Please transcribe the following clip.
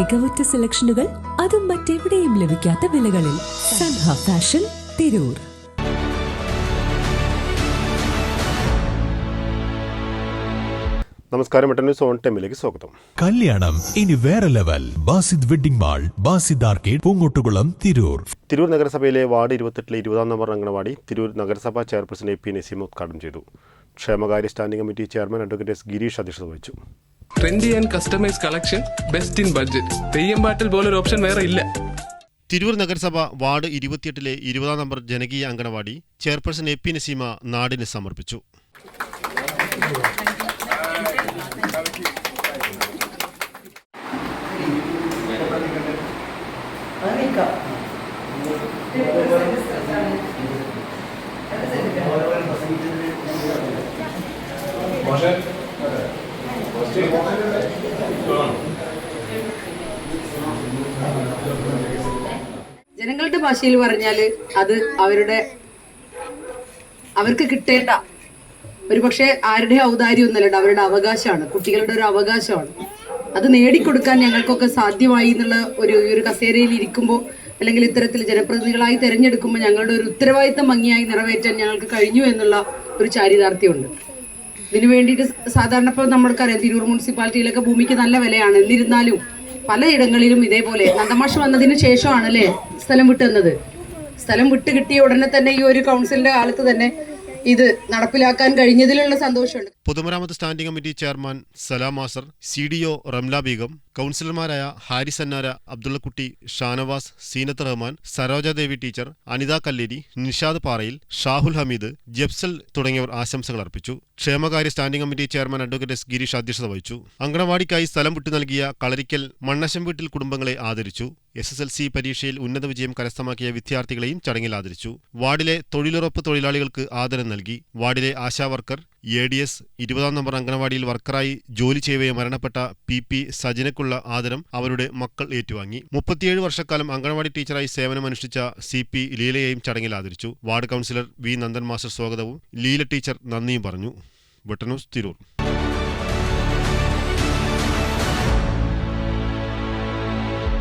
മികവുറ്റ സെലക്ഷനുകൾ അതും മറ്റെവിടെയും ലഭിക്കാത്ത വിലകളിൽ സൻഹ ഫാഷൻ തിരൂർ. നമസ്കാരം മട്ടന്നൂർ സോൺ ടൈമിലേക്ക് സ്വാഗതം. കല്യാണം ഇനി വേറെ level. Basid wedding mall Basid arcade Poongottukulam Tirur. Tirur നഗരസഭയിലെ വാർഡ് ഇരുപത്തെട്ടിലെ ഇരുപതാം നമ്പർ അംഗനവാടി തിരൂർ നഗരസഭാ ചെയർപേഴ്സൺ എ പി നസീം ഉദ്ഘാടനം ചെയ്തു. ക്ഷേമകാര്യ standing committee chairman advocate S Girish അധ്യക്ഷത വഹിച്ചു. Trendy and customise collection best in budget Theyyam പാട്ടിൽ പോലൊരു ഓപ്ഷൻ വേറെ ഇല്ല. തിരൂർ നഗരസഭ വാർഡ് ഇരുപത്തിയെട്ടിലെ ഇരുപതാം നമ്പർ ജനകീയ anganwadi chairperson A P Naseema നാടിന് സമർപ്പിച്ചു. ജനങ്ങളുടെ ഭാഷയിൽ പറഞ്ഞാൽ അത് അവരുടെ അവർക്ക് കിട്ടേണ്ട ഒരു പക്ഷേ ആരുടെ ഔദാര്യം ഒന്നല്ല അവരുടെ അവകാശമാണ്. കുട്ടികളുടെ ഒരു അവകാശമാണ്. അത് നേടിക്കൊടുക്കാൻ ഞങ്ങൾക്കൊക്കെ സാധ്യമായി എന്നുള്ള ഒരു ഒരു കസേരയിൽ ഇരിക്കുമ്പോൾ അല്ലെങ്കിൽ ഇത്തരത്തിൽ ജനപ്രതിനിധികളായി തിരഞ്ഞെടുക്കുമ്പോൾ ഞങ്ങളുടെ ഒരു ഉത്തരവാദിത്തം ഭംഗിയായി നിറവേറ്റാൻ ഞങ്ങൾക്ക് കഴിഞ്ഞു എന്നുള്ള ഒരു ചാരിതാർത്ഥ്യമുണ്ട്. ഇതിനു വേണ്ടിയിട്ട് സാധാരണ ഇപ്പോൾ നമ്മൾക്കറിയാം തിരൂർ മുനിസിപ്പാലിറ്റിയിലൊക്കെ ഭൂമിക്ക് നല്ല വിലയാണ്. എന്നിരുന്നാലും പലയിടങ്ങളിലും ഇതേപോലെ നന്ദമാഷ് വന്നതിന് ശേഷമാണ് അല്ലേ സ്ഥലം വിട്ടു തന്നത്. സ്ഥലം വിട്ട് കിട്ടിയ ഉടനെ തന്നെ ഈ ഒരു കൗൺസിലിന്റെ കാലത്ത് തന്നെ ഇത് നടപ്പിലാക്കാൻ കഴിഞ്ഞതിലുള്ള സന്തോഷമുണ്ട്. പൊതുമരാമത്ത് standing committee chairman Salam Masar C D O Ramla Beegum കൗൺസിലർമാരായ ഹാരിസ് അന്നാര അബ്ദുള്ളക്കുട്ടി ഷാനവാസ് സീനത്ത് റഹ്മാൻ സരോജ ദേവി ടീച്ചർ അനിത കല്ലേരി നിഷാദ് പാറയിൽ ഷാഹുൽ ഹമീദ് ജെബ്സൽ തുടങ്ങിയവർ ആശംസകൾ അർപ്പിച്ചു. ക്ഷേമകാര്യ standing committee chairman advocate S Girish അധ്യക്ഷത വഹിച്ചു. അങ്കണവാടിക്കായി സ്ഥലം വിട്ടു നൽകിയ കളരിക്കൽ മണ്ണശം വീട്ടിൽ കുടുംബങ്ങളെ ആദരിച്ചു. എസ് എസ് എൽ സി പരീക്ഷയിൽ ഉന്നത വിജയം കരസ്ഥമാക്കിയ വിദ്യാർത്ഥികളെയും ചടങ്ങിൽ ആദരിച്ചു. വാർഡിലെ തൊഴിലുറപ്പ് തൊഴിലാളികൾക്ക് ആദരം നൽകി. വാർഡിലെ ആശാവർക്കർ എ ഡി എസ് ഇരുപതാം നമ്പർ അംഗനവാടിയിൽ വർക്കറായി ജോലി ചെയ്യവേ മരണപ്പെട്ട പി പി സജനക്കുള്ള ആദരം അവരുടെ മക്കൾ ഏറ്റുവാങ്ങി. മുപ്പത്തിയേഴ് വർഷക്കാലം അംഗനവാടി ടീച്ചറായി സേവനമനുഷ്ഠിച്ച സി പി ലീലയെയും ചടങ്ങിൽ ആദരിച്ചു. Ward councillor V Nandan master സ്വാഗതവും ലീല ടീച്ചർ നന്ദിയും പറഞ്ഞു. വെട്ടനൂസ് തിരൂർ.